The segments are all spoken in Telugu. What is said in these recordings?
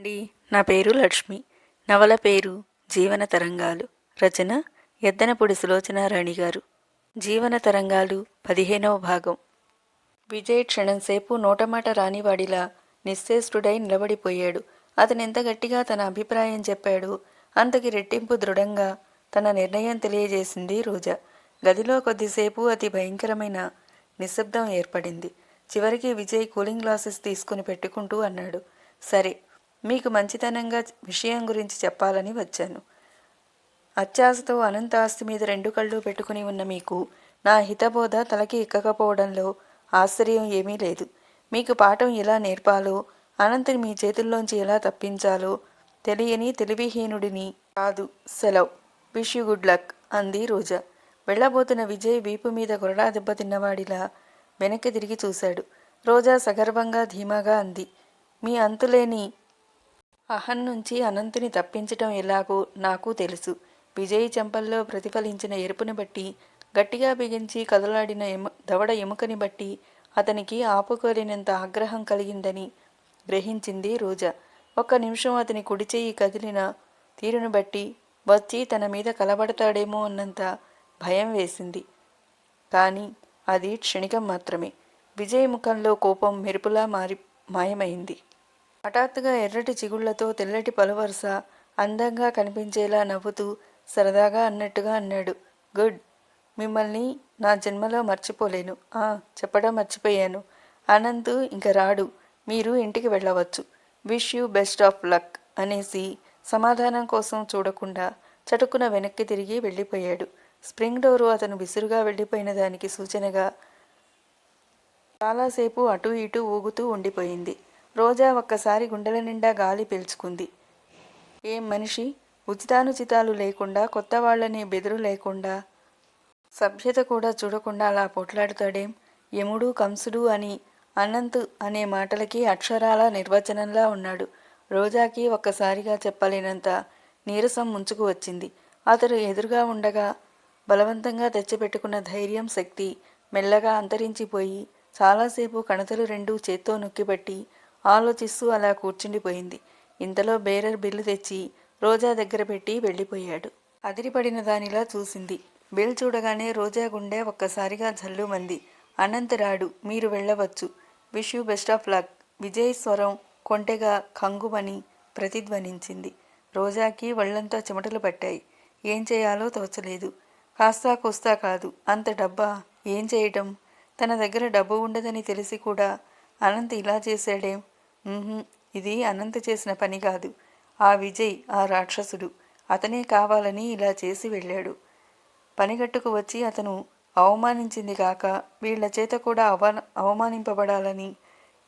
అండి. నా పేరు లక్ష్మి. నవల పేరు జీవన తరంగాలు. రచన ఎద్దనపూడి సులోచనారాణి గారు. జీవన తరంగాలు పదిహేనవ భాగం. విజయ్ క్షణంసేపు నోటమాట రానివాడిలా నిశ్చేష్టుడై నిలబడిపోయాడు. అతనెంత గట్టిగా తన అభిప్రాయం చెప్పాడు. అంతకి రెట్టింపు దృఢంగా తన నిర్ణయం తెలియజేసింది రోజా. గదిలో కొద్దిసేపు అతి భయంకరమైన నిశ్శబ్దం ఏర్పడింది. చివరికి విజయ్ కూలింగ్ గ్లాసెస్ తీసుకుని పెట్టుకుంటూ అన్నాడు. సరే మీకు మంచితనంగా విషయం గురించి చెప్పాలని వచ్చాను. అత్యాశతో అనంత ఆస్తి మీద రెండు కళ్ళు పెట్టుకుని ఉన్న మీకు నా హితబోధ తలకి ఎక్కకపోవడంలో ఆశ్చర్యం ఏమీ లేదు. మీకు పాఠం ఎలా నేర్పాలో అనంతని మీ చేతుల్లోంచి ఎలా తప్పించాలో తెలియని తెలివిహీనుడిని కాదు. సెలవ్. విష్ యూ గుడ్ లక్ అంది రోజా. వెళ్ళబోతున్న విజయ్ వీపు మీద కొరడా దెబ్బతిన్నవాడిలా వెనక్కి తిరిగి చూశాడు. రోజా సగర్వంగా ధీమాగా అంది. మీ అంతులేని అహన్ నుంచి అనంతుని తప్పించటం ఎలాగో నాకు తెలుసు. విజయ్ చెంపల్లో ప్రతిఫలించిన ఎరుపుని బట్టి గట్టిగా బిగించి కదలాడిన ఎము దవడ ఎముకని బట్టి అతనికి ఆపుకోలేనంత ఆగ్రహం కలిగిందని గ్రహించింది రోజా. ఒక్క నిమిషం అతని కుడి చెయ్యి కదిలిన తీరును బట్టి వచ్చి తన మీద కలబడతాడేమో అన్నంత భయం వేసింది. కానీ అది క్షణికం మాత్రమే. విజయ్ ముఖంలో కోపం మెరుపులా మారి మాయమైంది. హఠాత్తుగా ఎర్రటి చిగుళ్ళతో తెల్లటి పలువరుస అందంగా కనిపించేలా నవ్వుతూ సరదాగా అన్నట్టుగా అన్నాడు. గుడ్. మిమ్మల్ని నా జన్మలో మర్చిపోలేను. ఆ చెప్పడం మర్చిపోయాను. అనంత్ ఇంక రాడు. మీరు ఇంటికి వెళ్ళవచ్చు. Wish you best of luck అనేసి సమాధానం కోసం చూడకుండా చటుకున వెనక్కి తిరిగి వెళ్ళిపోయాడు. స్ప్రింగ్ డోరు అతను విసురుగా వెళ్ళిపోయిన దానికి సూచనగా చాలాసేపు అటూ ఇటూ ఊగుతూ ఉండిపోయింది. రోజా ఒక్కసారి గుండెల నిండా గాలి పీల్చుకుంది. ఏం మనిషి? ఉచితానుచితాలు లేకుండా కొత్త వాళ్ళని బెదురు లేకుండా సభ్యత కూడా చూడకుండా అలా పోట్లాడుతాడేం? యముడు కంసుడు అని అనంత్ అనే మాటలకి అక్షరాల నిర్వచనంలా ఉన్నాడు. రోజాకి ఒక్కసారిగా చెప్పలేనంత నీరసం ముంచుకు వచ్చింది. అతడు ఎదురుగా ఉండగా బలవంతంగా తెచ్చిపెట్టుకున్న ధైర్యం శక్తి మెల్లగా అంతరించిపోయి చాలాసేపు కణతలు రెండు చేత్తో నొక్కిపెట్టి ఆలోచిస్తూ అలా కూర్చుండిపోయింది. ఇంతలో బేరర్ బిల్లు తెచ్చి రోజా దగ్గర పెట్టి వెళ్ళిపోయాడు. అదిరిపడిన దానిలా చూసింది. బిల్ చూడగానే రోజా గుండె ఒక్కసారిగా జల్లుమంది. అనంత్ రాడు మీరు వెళ్ళవచ్చు. Wish you best of luck. Vijay స్వరం కొంటెగా కంగుమని ప్రతిధ్వనించింది. రోజాకి ఒళ్ళంతా చెమటలు పట్టాయి. ఏం చేయాలో తోచలేదు. కాస్తా కూస్తా కాదు. అంత డబ్బా. ఏం చేయటం? తన దగ్గర డబ్బు ఉండదని తెలిసి కూడా అనంత్ ఇలా చేశాడేం? ఇది అనంత చేసిన పని కాదు. ఆ విజయ్ ఆ రాక్షసుడు. అతనే కావాలని ఇలా చేసి వెళ్ళాడు. పనిగట్టుకు వచ్చి అతను అవమానించింది కాక వీళ్ళ చేత కూడా అవ అవమానింపబడాలని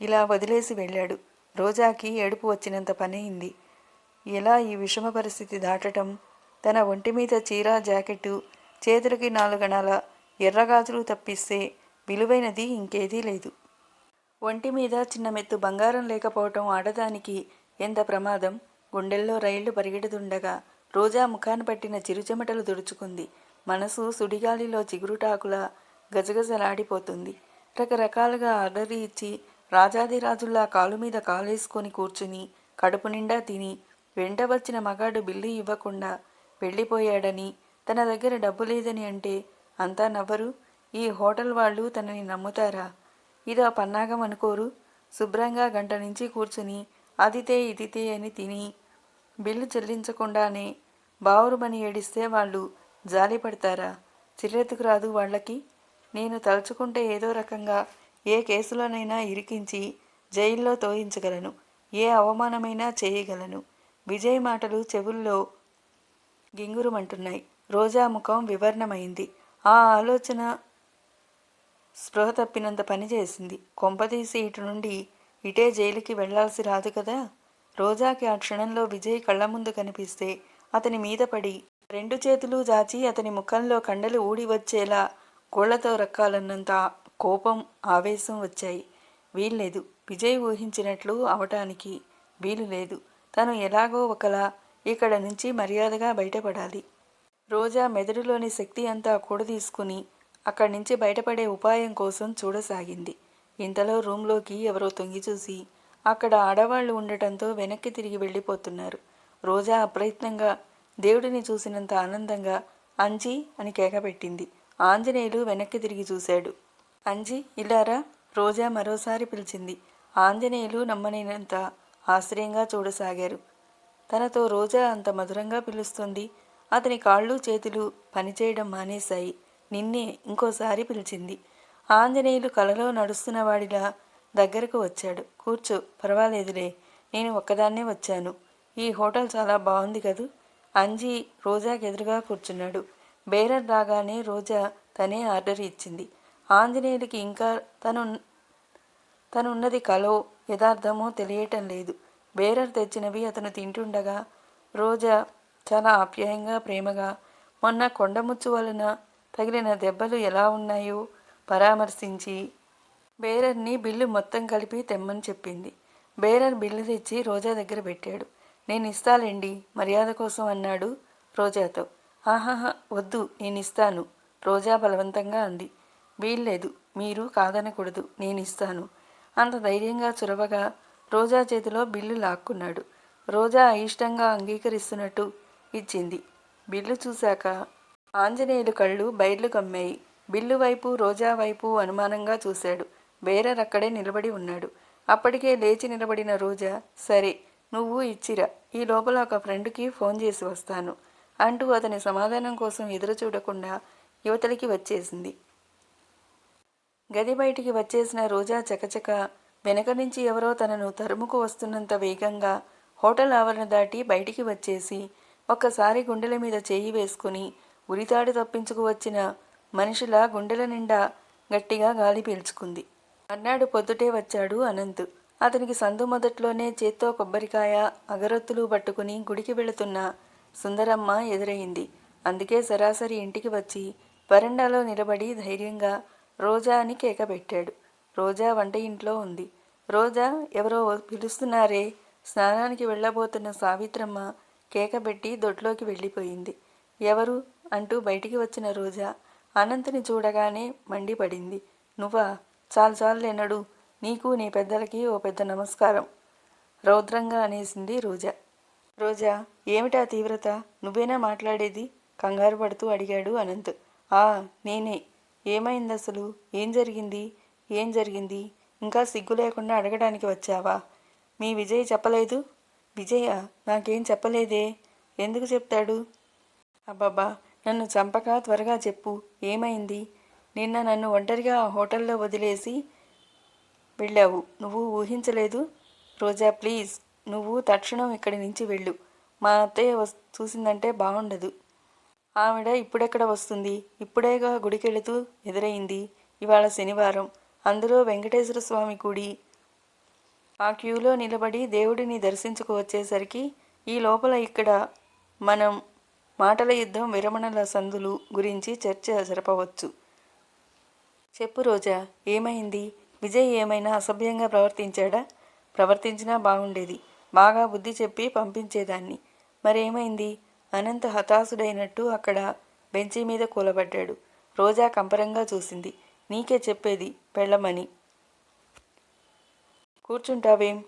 ఇలా వదిలేసి వెళ్ళాడు. రోజాకి ఏడుపు వచ్చినంత పనయింది ఎలా ఈ విషమ పరిస్థితి దాటటం? తన ఒంటి మీద చీర జాకెట్టు చేతులకి నాలుగణాల ఎర్రగాజులు తప్పిస్తే విలువైనది ఇంకేదీ లేదు. ఒంటి మీద చిన్న మెత్తు బంగారం లేకపోవటం ఆడదానికి ఎంత ప్రమాదం? గుండెల్లో రైళ్ళు పరిగెడుతుండగా రోజా ముఖాన పట్టిన చిరుచెమటలు తుడుచుకుంది. మనసు సుడిగాలిలో చిగురుటాకుల గజగజలాడిపోతుంది. రకరకాలుగా ఆర్డర్ ఇచ్చి రాజాదిరాజుల్లా కాలు మీద కాలేసుకొని కూర్చుని కడుపు నిండా తిని వెంట వచ్చిన మగాడు బిల్లు ఇవ్వకుండా వెళ్ళిపోయాడని తన దగ్గర డబ్బు లేదని అంటే అంతా నవ్వరు? ఈ హోటల్ వాళ్ళు తనని నమ్ముతారా? ఇదో పన్నాగం అనుకోరు. శుభ్రంగా గంట నుంచి కూర్చుని అదితే ఇదితే అని తిని బిల్లు చెల్లించకుండానే బావురుమని ఏడిస్తే వాళ్ళు జాలిపడతారా చిరెత్తుకు చిర్రెత్తుకు రాదు వాళ్ళకి. నేను తలుచుకుంటే ఏదో రకంగా ఏ కేసులోనైనా ఇరికించి జైల్లో తోయించగలను. ఏ అవమానమైనా చేయగలను. విజయ్ మాటలు చెవుల్లో గింగురుమంటున్నాయి. రోజా ముఖం వివర్ణమైంది. ఆ ఆలోచన స్పృహ తప్పినంత పని చేసింది. కొంపదీసి ఇటు నుండి ఇటే జైలుకి వెళ్ళాల్సి రాదు కదా? రోజాకి ఆ క్షణంలో విజయ్ కళ్ళ ముందు కనిపిస్తే అతని మీద పడి రెండు చేతులు జాచి అతని ముఖంలో కండలు ఊడి వచ్చేలా కోళ్ళతో రక్కాలన్నంత కోపం ఆవేశం వచ్చాయి. వీల్లేదు. విజయ్ ఊహించినట్లు అవటానికి వీలు లేదు. తను ఎలాగో ఒకలా ఇక్కడ నుంచి మర్యాదగా బయటపడాలి. రోజా మెదడులోని శక్తి అంతా కూడదీసుకుని అక్కడి నుంచి బయటపడే ఉపాయం కోసం చూడసాగింది. ఇంతలో రూంలోకి ఎవరో తొంగి చూసి అక్కడ ఆడవాళ్ళు ఉండటంతో వెనక్కి తిరిగి వెళ్ళిపోతున్నారు. రోజా అప్రయత్నంగా దేవుడిని చూసినంత ఆనందంగా అంజీ అని కేకపెట్టింది ఆంజనేయులు వెనక్కి తిరిగి చూశాడు. అంజీ ఇల్లారా? రోజా మరోసారి పిలిచింది. ఆంజనేయులు నమ్మనేనంత ఆశ్చర్యంగా చూడసాగారు. తనతో రోజా అంత మధురంగా పిలుస్తుంది. అతని కాళ్ళు చేతులు పనిచేయడం మానేశాయి. నిన్నే ఇంకోసారి పిలిచింది. ఆంజనేయులు కలలో నడుస్తున్న వాడిలా దగ్గరకు వచ్చాడు. కూర్చో పర్వాలేదులే నేను ఒక్కదాన్నే వచ్చాను. ఈ హోటల్ చాలా బాగుంది కదూ? అంజీ రోజాకి ఎదురుగా కూర్చున్నాడు. బేరర్ రాగానే రోజా తనే ఆర్డర్ ఇచ్చింది. ఆంజనేయుడికి ఇంకా తను తనున్నది కలో యథార్థమో తెలియటం లేదు. బేరర్ తెచ్చినవి అతను తింటుండగా రోజా చాలా ఆప్యాయంగా ప్రేమగా మొన్న కొండముచ్చు వలన తగిలిన దెబ్బలు ఎలా ఉన్నాయో పరామర్శించి బేరర్ని బిల్లు మొత్తం కలిపి తెమ్మని చెప్పింది. బేరర్ బిల్లు తెచ్చి రోజా దగ్గర పెట్టాడు. నేను ఇస్తాలేండి మర్యాద కోసం అన్నాడు రోజాతో. ఆహాహా వద్దు నేను ఇస్తాను రోజా బలవంతంగా అంది. వీల్లేదు మీరు కాదనకూడదు నేను ఇస్తాను. అంత ధైర్యంగా చొరవగా రోజా చేతిలో బిల్లు లాక్కున్నాడు. రోజా అయిష్టంగా అంగీకరిస్తున్నట్టు ఇచ్చింది. బిల్లు చూశాక ఆంజనేయులు కళ్ళు బయర్లు కమ్మాయి. బిల్లు వైపు రోజా వైపు అనుమానంగా చూశాడు. బేరర్ అక్కడే నిలబడి ఉన్నాడు. అప్పటికే లేచి నిలబడిన రోజా సరే నువ్వు ఇచ్చిరా. ఈ లోపల ఒక ఫ్రెండ్కి ఫోన్ చేసి వస్తాను అంటూ అతని సమాధానం కోసం ఎదురు చూడకుండా యువతలికి వచ్చేసింది. గది బయటికి వచ్చేసిన రోజా చకచక వెనక నుంచి ఎవరో తనను తరుముకు వస్తున్నంత వేగంగా హోటల్ ఆవరణ దాటి బయటికి వచ్చేసి ఒక్కసారి గుండెల మీద చేయి వేసుకుని ఉరితాడు తప్పించుకు వచ్చిన మనుషుల గుండెల నిండా గట్టిగా గాలి పీల్చుకుంది. అన్నాడు పొద్దుటే వచ్చాడు అనంత్. అతనికి సందు మొదట్లోనే చేత్తో కొబ్బరికాయ అగరొత్తులు పట్టుకుని గుడికి వెళుతున్న సుందరమ్మ ఎదురయింది అందుకే సరాసరి ఇంటికి వచ్చి వరండాలో నిలబడి ధైర్యంగా రోజా అని కేక పెట్టాడు. రోజా వంట ఇంట్లో ఉంది. రోజా ఎవరో పిలుస్తున్నారే స్నానానికి వెళ్ళబోతున్న సావిత్రమ్మ కేక పెట్టి దొడ్లోకి వెళ్ళిపోయింది. ఎవరు? అంటూ బయటికి వచ్చిన రోజా అనంతని చూడగానే మండిపడింది. నువ్వా? చాలు చాలు ఎన్నడు నీకు నీ పెద్దలకి ఓ పెద్ద నమస్కారం. రౌద్రంగా అనేసింది రోజా. రోజా ఏమిటా తీవ్రత? నువ్వేనా మాట్లాడేది? కంగారు పడుతూ అడిగాడు అనంత్. ఆ నేనే. ఏమైంది అసలు ఏం జరిగింది? ఏం జరిగింది? ఇంకా సిగ్గు లేకుండా అడగడానికి వచ్చావా? మీ విజయ్ చెప్పలేదు? విజయ? నాకేం చెప్పలేదే? ఎందుకు చెప్తాడు? అబ్బబ్బా నన్ను చంపక త్వరగా చెప్పు ఏమైంది? నిన్న నన్ను ఒంటరిగా ఆ హోటల్లో వదిలేసి వెళ్ళావు. నువ్వు ఊహించలేదు? రోజా ప్లీజ్ నువ్వు తక్షణం ఇక్కడి నుంచి వెళ్ళు. మా అత్తయ్య వస్ చూసిందంటే బాగుండదు ఆవిడ ఇప్పుడెక్కడ వస్తుంది? ఇప్పుడేగా గుడికెళుతూ ఎదురైంది. ఇవాళ శనివారం. అందులో వెంకటేశ్వర స్వామి గుడి. ఆ క్యూలో నిలబడి దేవుడిని దర్శించుకు వచ్చేసరికి ఈ లోపల ఇక్కడ మనం మాటల యుద్ధం విరమణల సందులు గురించి చర్చ జరపవచ్చు. చెప్పు రోజా ఏమైంది? విజయ్ ఏమైనా అసభ్యంగా ప్రవర్తించాడా? ప్రవర్తించినా బాగుండేది. బాగా బుద్ధి చెప్పి పంపించేదాన్ని. మరేమైంది? అనంత హతాశుడైనట్టు అక్కడ బెంచి మీద కూలబడ్డాడు. రోజా కంపరంగా చూసింది. నీకే చెప్పేది వెళ్ళమని కూర్చుంటావేం?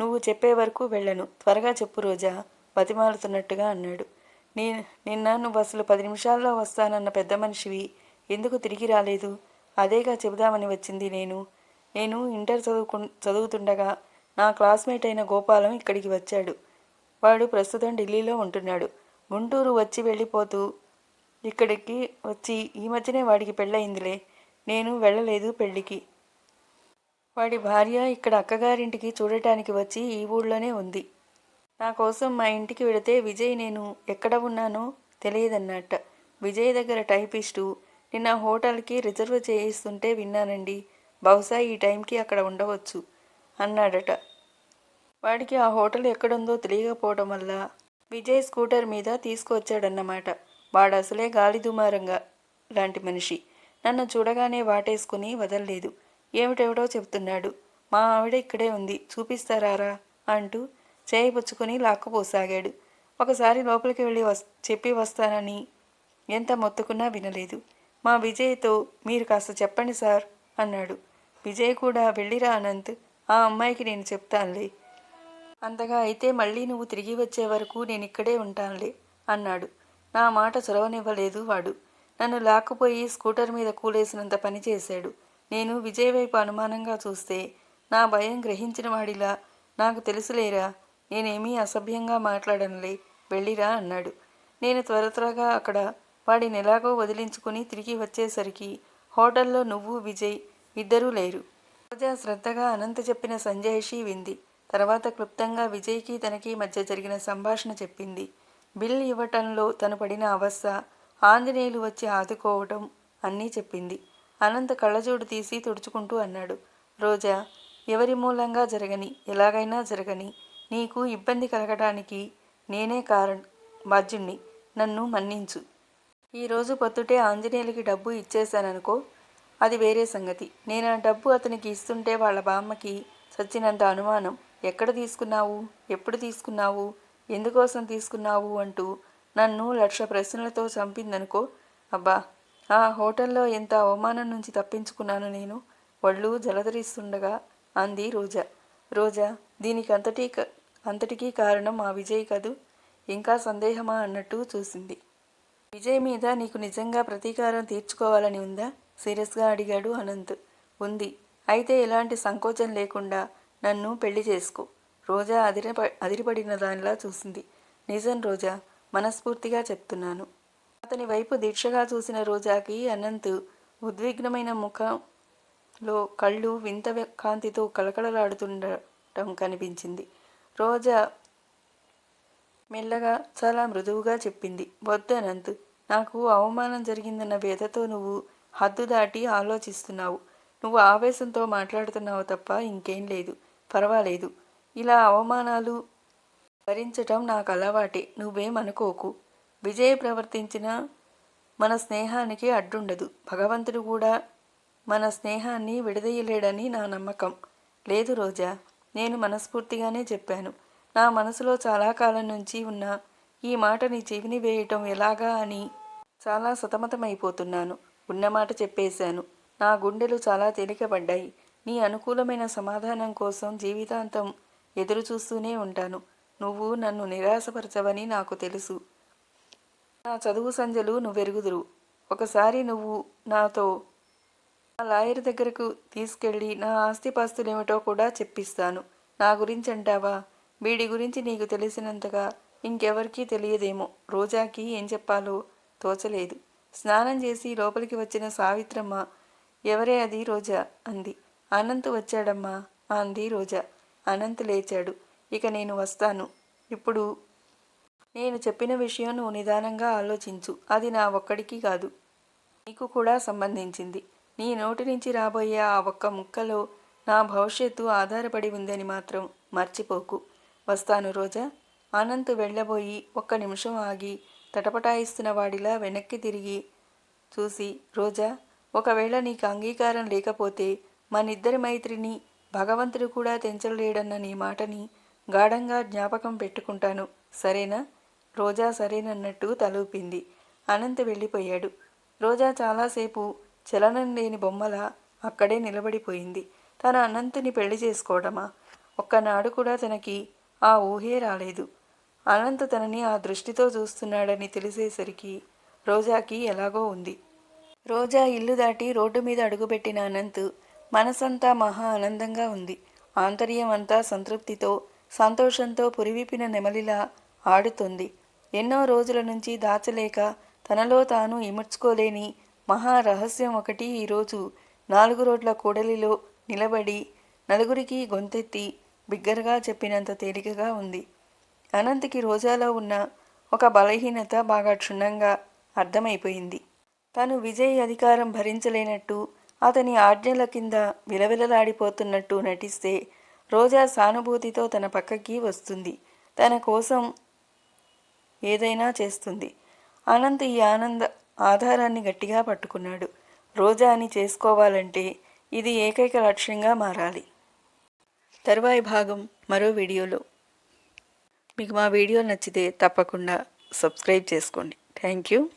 నువ్వు చెప్పే వరకు వెళ్ళను. త్వరగా చెప్పు రోజా బతిమాలుతున్నట్టుగా అన్నాడు. నీ నిన్న నువ్వు అసలు పది నిమిషాల్లో వస్తానన్న పెద్ద మనిషివి. ఎందుకు తిరిగి రాలేదు? అదేగా చెబుదామని వచ్చింది నేను. నేను ఇంటర్ చదువుకు చదువుతుండగా నా క్లాస్మేట్ అయిన గోపాలం ఇక్కడికి వచ్చాడు. వాడు ప్రస్తుతం ఢిల్లీలో ఉంటున్నాడు. గుంటూరు వచ్చి వెళ్ళిపోతూ ఇక్కడికి వచ్చి ఈ మధ్యనే వాడికి పెళ్ళయిందిలే. నేను వెళ్ళలేదు పెళ్ళికి. వాడి భార్య ఇక్కడ అక్కగారింటికి చూడటానికి వచ్చి ఈ ఊళ్ళోనే ఉంది. నా కోసం మా ఇంటికి వెళితే విజయ్ నేను ఎక్కడ ఉన్నానో తెలియదన్నట్ట. విజయ్ దగ్గర టైపిస్టు నిన్న హోటల్కి రిజర్వ్ చేయిస్తుంటే విన్నానండి. బహుశా ఈ టైంకి అక్కడ ఉండవచ్చు అన్నాడట. వాడికి ఆ హోటల్ ఎక్కడుందో తెలియకపోవడం వల్ల విజయ్ స్కూటర్ మీద తీసుకువచ్చాడన్నమాట. వాడు అసలే గాలి దుమారంగా లాంటి మనిషి. నన్ను చూడగానే వాటేసుకుని వదల్లేదు. ఏమిటెవడో చెప్తున్నాడు. మా ఆవిడ ఇక్కడే ఉంది. చూపిస్తారారా? అంటూ చేయిపుచ్చుకుని లాక్కుపోసాగాడు. ఒకసారి లోపలికి వెళ్ళి వస్ చెప్పి వస్తానని ఎంత మొత్తుకున్నా వినలేదు. మా విజయ్తో మీరు కాస్త చెప్పండి సార్ అన్నాడు. విజయ్ కూడా వెళ్ళిరా అనంత్ ఆ అమ్మాయికి నేను చెప్తానులే. అంతగా అయితే మళ్ళీ నువ్వు తిరిగి వచ్చే వరకు నేను ఇక్కడే ఉంటానులే అన్నాడు. నా మాట చొరవనివ్వలేదు వాడు. నన్ను లాక్కుపోయి స్కూటర్ మీద కూలేసినంత పని చేశాడు. నేను విజయ్ వైపు అనుమానంగా చూస్తే నా భయం గ్రహించిన వాడిలా నాకు తెలుసులేరా? నేనేమీ అసభ్యంగా మాట్లాడనులే వెళ్ళిరా అన్నాడు. నేను త్వర త్వరగా అక్కడ వాడిని ఎలాగో వదిలించుకుని తిరిగి వచ్చేసరికి హోటల్లో నువ్వు విజయ్ ఇద్దరూ లేరు. రోజా శ్రద్ధగా అనంత చెప్పిన సంజయ్షి వింది. తర్వాత క్లుప్తంగా విజయ్కి తనకి మధ్య జరిగిన సంభాషణ చెప్పింది. బిల్ ఇవ్వటంలో తను పడిన అవస్థ ఆంజనేయులు వచ్చి ఆదుకోవటం అన్నీ చెప్పింది. అనంత కళ్ళజోడు తీసి తుడుచుకుంటూ అన్నాడు. రోజా ఎవరి మూలంగా జరగని ఎలాగైనా జరగని నీకు ఇబ్బంది కలగడానికి నేనే కారణం బాధ్యుణ్ణి నన్ను మన్నించు. ఈరోజు పొద్దుటే ఆంజనేయులకి డబ్బు ఇచ్చేశాననుకో అది వేరే సంగతి. నేను ఆ డబ్బు అతనికి ఇస్తుంటే వాళ్ళ బామ్మకి చచ్చినంత అనుమానం. ఎక్కడ తీసుకున్నావు? ఎప్పుడు తీసుకున్నావు? ఎందుకోసం తీసుకున్నావు అంటూ నన్ను లక్ష ప్రశ్నలతో చంపిందనుకో అబ్బా! ఆ హోటల్లో ఎంత అవమానం నుంచి తప్పించుకున్నాను నేను? ఒళ్ళు జలధరిస్తుండగా అంది రోజా. రోజా దీనికంతటి అంతటికీ కారణం ఆ విజయ్ కదూ? ఇంకా సందేహమా అన్నట్టు చూసింది. విజయ్ మీద నీకు నిజంగా ప్రతీకారం తీర్చుకోవాలని ఉందా? సీరియస్గా అడిగాడు అనంత్. ఉంది. అయితే ఎలాంటి సంకోచం లేకుండా నన్ను పెళ్ళి చేసుకో. రోజా అదిరిప అదిరిపడిన దానిలా చూసింది. నిజం రోజా మనస్ఫూర్తిగా చెప్తున్నాను. అతని వైపు దీక్షగా చూసిన రోజాకి అనంత్ ఉద్విగ్నమైన ముఖంలో కళ్ళు వింత కాంతితో కళకళలాడుతుండటం కనిపించింది. రోజా మెల్లగా చాలా మృదువుగా చెప్పింది. వద్దు నాకు అవమానం జరిగిందన్న వేదతో నువ్వు హద్దు దాటి ఆలోచిస్తున్నావు. నువ్వు ఆవేశంతో మాట్లాడుతున్నావు తప్ప ఇంకేం లేదు. పర్వాలేదు. ఇలా అవమానాలు భరించటం నాకు అలవాటే. నువ్వేమనుకోకు. విజయ్ ప్రవర్తించిన మన స్నేహానికి అడ్డుండదు. భగవంతుడు కూడా మన స్నేహాన్ని విడదీయలేడని నా నమ్మకం. లేదు రోజా నేను మనస్ఫూర్తిగానే చెప్పాను. నా మనసులో చాలా కాలం నుంచి ఉన్న ఈ మాటని చెవిని వేయటం ఎలాగా అని చాలా సతమతమైపోతున్నాను. ఉన్నమాట చెప్పేశాను. నా గుండెలు చాలా తేలికపడ్డాయి. నీ అనుకూలమైన సమాధానం కోసం జీవితాంతం ఎదురు చూస్తూనే ఉంటాను. నువ్వు నన్ను నిరాశపరచవని నాకు తెలుసు. నా చదువు సంజలు నువ్వెరుగుదురు. ఒకసారి నువ్వు నాతో లాయర్ దగ్గరకు తీసుకెళ్ళి నా ఆస్తిపాస్తులేమిటో కూడా చెప్పిస్తాను. నా గురించి అంటావా వీడి గురించి నీకు తెలిసినంతగా ఇంకెవరికీ తెలియదేమో. రోజాకి ఏం చెప్పాలో తోచలేదు. స్నానం చేసి లోపలికి వచ్చిన సావిత్రమ్మ ఎవరే అది రోజా? అంది. అనంత్ వచ్చాడమ్మా అంది రోజా. అనంత్ లేచాడు. ఇక నేను వస్తాను. ఇప్పుడు నేను చెప్పిన విషయం నువ్వు నిదానంగా ఆలోచించు. అది నా ఒక్కడికి కాదు. నీకు కూడా సంబంధించింది. నీ నోటి నుంచి రాబోయే ఆ ఒక్క ముక్కలో నా భవిష్యత్తు ఆధారపడి ఉందని మాత్రం మర్చిపోకు. వస్తాను రోజా. అనంత్ వెళ్ళబోయి ఒక్క నిమిషం ఆగి తటపటాయిస్తున్న వాడిలా వెనక్కి తిరిగి చూసి రోజా ఒకవేళ నీకు అంగీకారం లేకపోతే మనిద్దరి మైత్రిని భగవంతుడు కూడా తెంచలేడన్న నీ మాటని గాఢంగా జ్ఞాపకం పెట్టుకుంటాను. సరేనా? రోజా సరేనన్నట్టు తలూపింది. అనంత్ వెళ్ళిపోయాడు. రోజా చాలాసేపు చలనం లేని బొమ్మల అక్కడే నిలబడిపోయింది. తన అనంతుని పెళ్ళి చేసుకోవడమా? ఒక్కనాడు కూడా తనకి ఆ ఊహే రాలేదు. అనంత్ తనని ఆ దృష్టితో చూస్తున్నాడని తెలిసేసరికి రోజాకి ఎలాగో ఉంది. రోజా ఇల్లు దాటి రోడ్డు మీద అడుగుపెట్టిన అనంత్ మనసంతా మహా ఆనందంగా ఉంది. ఆంతర్యం అంతా సంతృప్తితో సంతోషంతో పురివిపిన నెమలిలా ఆడుతుంది. ఎన్నో రోజుల నుంచి దాచలేక తనలో తాను ఇముడ్చుకోలేని మహా రహస్యం ఒకటి ఈరోజు నాలుగు రోడ్ల కూడలిలో నిలబడి నలుగురికి గొంతెత్తి బిగ్గరగా చెప్పినంత తేలికగా ఉంది. అనంత్కి రోజాలో ఉన్న ఒక బలహీనత బాగా క్షుణ్ణంగా అర్థమైపోయింది. తను విజయ్ అధికారం భరించలేనట్టు అతని ఆజ్ఞల కింద విలవిలలాడిపోతున్నట్టు నటిస్తే రోజా సానుభూతితో తన పక్కకి వస్తుంది. తన కోసం ఏదైనా చేస్తుంది. అనంత్ ఈ ఆనంద ఆధారాన్ని గట్టిగా పట్టుకున్నాడు. రోజాని చేసుకోవాలంటే ఇది ఏకైక లక్ష్యంగా మారాలి. తరువాయి భాగం మరో వీడియోలో. మీకు మా వీడియో నచ్చితే తప్పకుండా సబ్స్క్రైబ్ చేసుకోండి. Thank you.